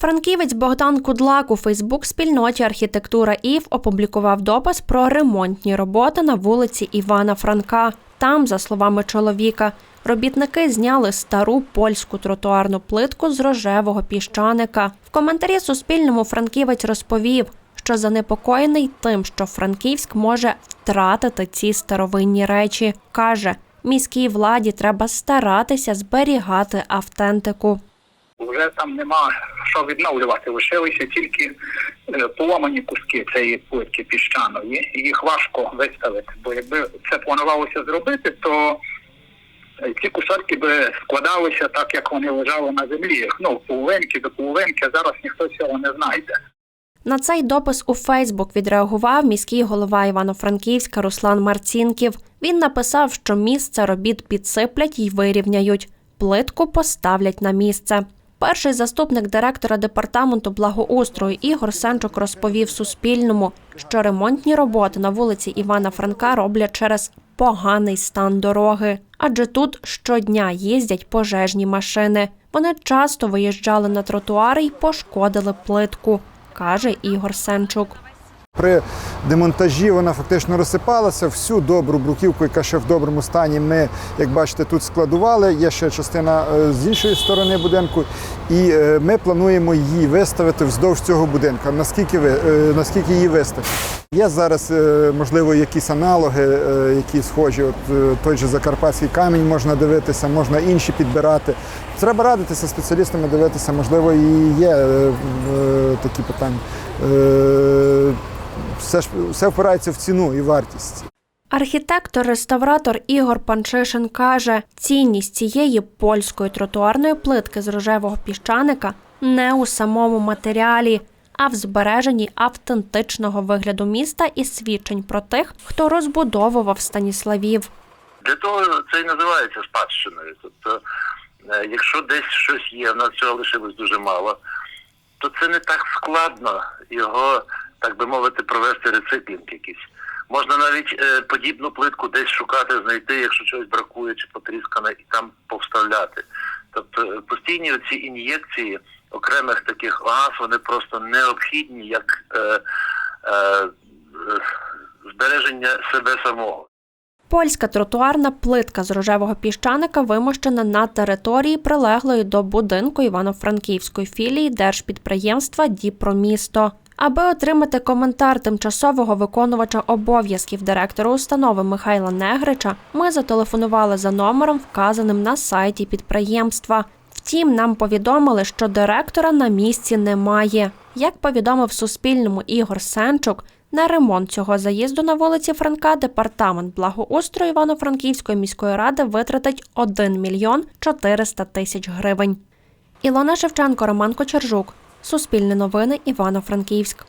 Франківець Богдан Кудлак у Фейсбук-спільноті Архітектура ІВ опублікував допис про ремонтні роботи на вулиці Івана Франка. Там, за словами чоловіка, робітники зняли стару польську тротуарну плитку з рожевого піщаника. В коментарі Суспільному Франківець розповів, що занепокоєний тим, що Франківськ може втратити ці старовинні речі. Каже, міській владі треба старатися зберігати автентику. Вже там нема що відновлювати. Лишилися тільки е, поламані куски цієї плитки піщаної. Їх важко виставити. Бо якби це планувалося зробити, то е, ці кусочки би складалися так, як вони лежали на землі. Ну, половинки до половинки, зараз ніхто цього не знайде. На цей допис у Фейсбук відреагував міський голова Івано-Франківська Руслан Марцінків. Він написав, що місце робіт підсиплять і вирівняють. Плитку поставлять на місце. Перший заступник директора департаменту благоустрою Ігор Сенчук розповів Суспільному, що ремонтні роботи на вулиці Івана Франка роблять через поганий стан дороги, адже тут щодня їздять пожежні машини. Вони часто виїжджали на тротуари й пошкодили плитку, каже Ігор Сенчук. При демонтажі вона фактично розсипалася. Всю добру бруківку, яка ще в доброму стані, ми, як бачите, тут складували. Є ще частина е, з іншої сторони будинку, і е, ми плануємо її виставити вздовж цього будинку. Наскільки ви е, наскільки її виставити? Є зараз, можливо, якісь аналоги, які схожі. От той же закарпатський камінь можна дивитися, можна інші підбирати. Треба радитися спеціалістами, дивитися, можливо, і є такі питання. Все ж все впирається в ціну і вартість. Архітектор-реставратор Ігор Панчишин каже, цінність цієї польської тротуарної плитки з рожевого піщаника не у самому матеріалі, а в збереженні автентичного вигляду міста і свідчень про тих, хто розбудовував Станіславів. Для того це і називається спадщиною. Тобто, е, якщо десь щось є, в нас цього лишилось дуже мало, то це не так складно його, так би мовити, провести рециклінг якийсь. Можна навіть е, подібну плитку десь шукати, знайти, якщо чогось бракує чи потріскане, і там повставляти. Тобто е, постійні ці ін'єкції окремих таких оаз, вони просто необхідні як е, е, збереження себе самого. Польська тротуарна плитка з рожевого піщаника вимощена на території, прилеглої до будинку Івано-Франківської філії держпідприємства Діпромісто. Аби отримати коментар тимчасового виконувача обов'язків директора установи Михайла Негрича, ми зателефонували за номером, вказаним на сайті підприємства. Втім, нам повідомили, що директора на місці немає. Як повідомив Суспільному Ігор Сенчук, на ремонт цього заїзду на вулиці Франка департамент благоустрою Івано-Франківської міської ради витратить 1 мільйон 400 тисяч гривень. Ілона Шевченко, Роман Кочержук. Суспільне новини Івано-Франківськ.